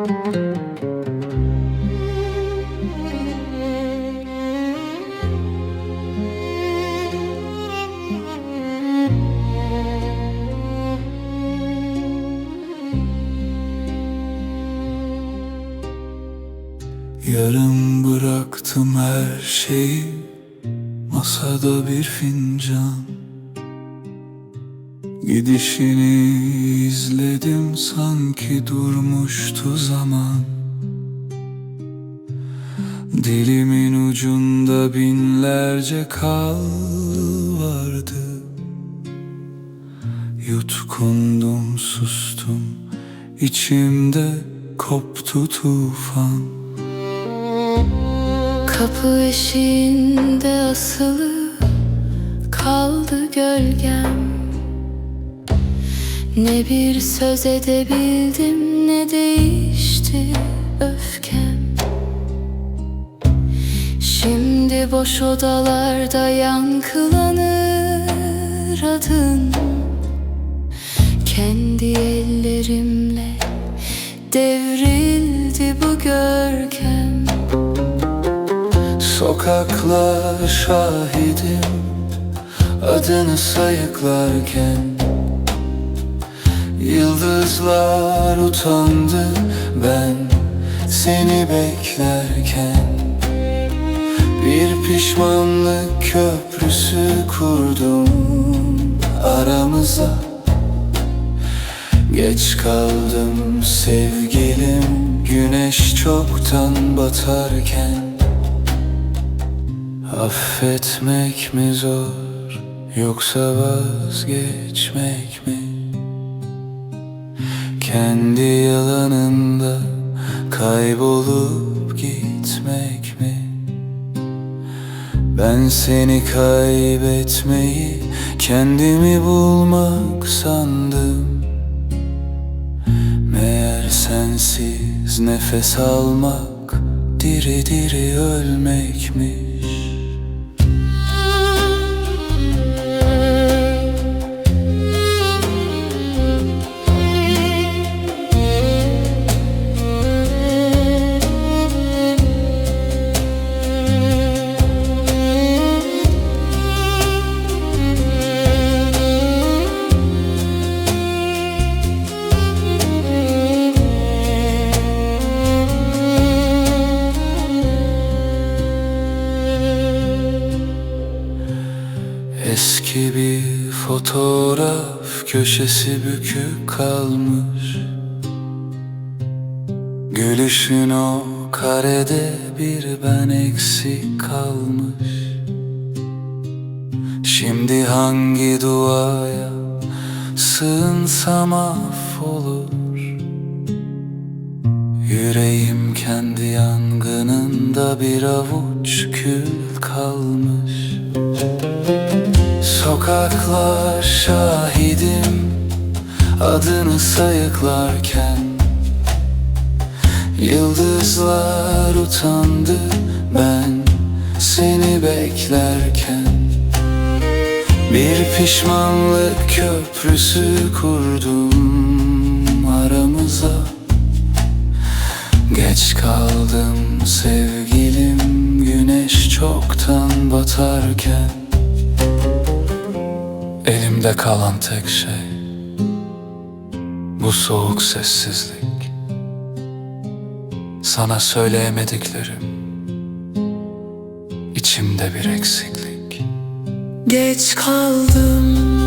Yarım bıraktım her şeyi Masada bir fincan Gidişini izledim sanki durmuştu zaman. Dilimin ucunda binlerce kal vardı. Yutkundum sustum içimde koptu tufan. Kapı eşiğinde asılı kaldı gölgem Ne bir söz edebildim ne değişti öfkem. Şimdi boş odalarda yankılanır adın. Kendi ellerimle devrildi bu görkem. Sokaklar şahidim Adını sayıklarken Yıldızlar utandı ben seni beklerken Bir pişmanlık köprüsü kurdum aramıza Geç kaldım sevgilim güneş çoktan batarken Affetmek mi zor yoksa vazgeçmek mi? Kendi yalanında kaybolup gitmek mi? Ben seni kaybetmeyi kendimi bulmak sandım Meğer sensiz nefes almak diri diri ölmekmiş Eski bir fotoğraf köşesi bükük kalmış. Gülüşün o karede bir ben eksik kalmış. Şimdi hangi duaya sığınsam affolur? Yüreğim kendi yangınında bir avuç kül kalmış Sokaklar şahidim adını sayıklarken. Yıldızlar utandı ben seni beklerken. Bir pişmanlık köprüsü kurdum aramıza. Geç kaldım sevgilim güneş çoktan batarken Elimde kalan tek şey Bu soğuk sessizlik. Sana söyleyemediklerim İçimde bir eksiklik. Geç kaldım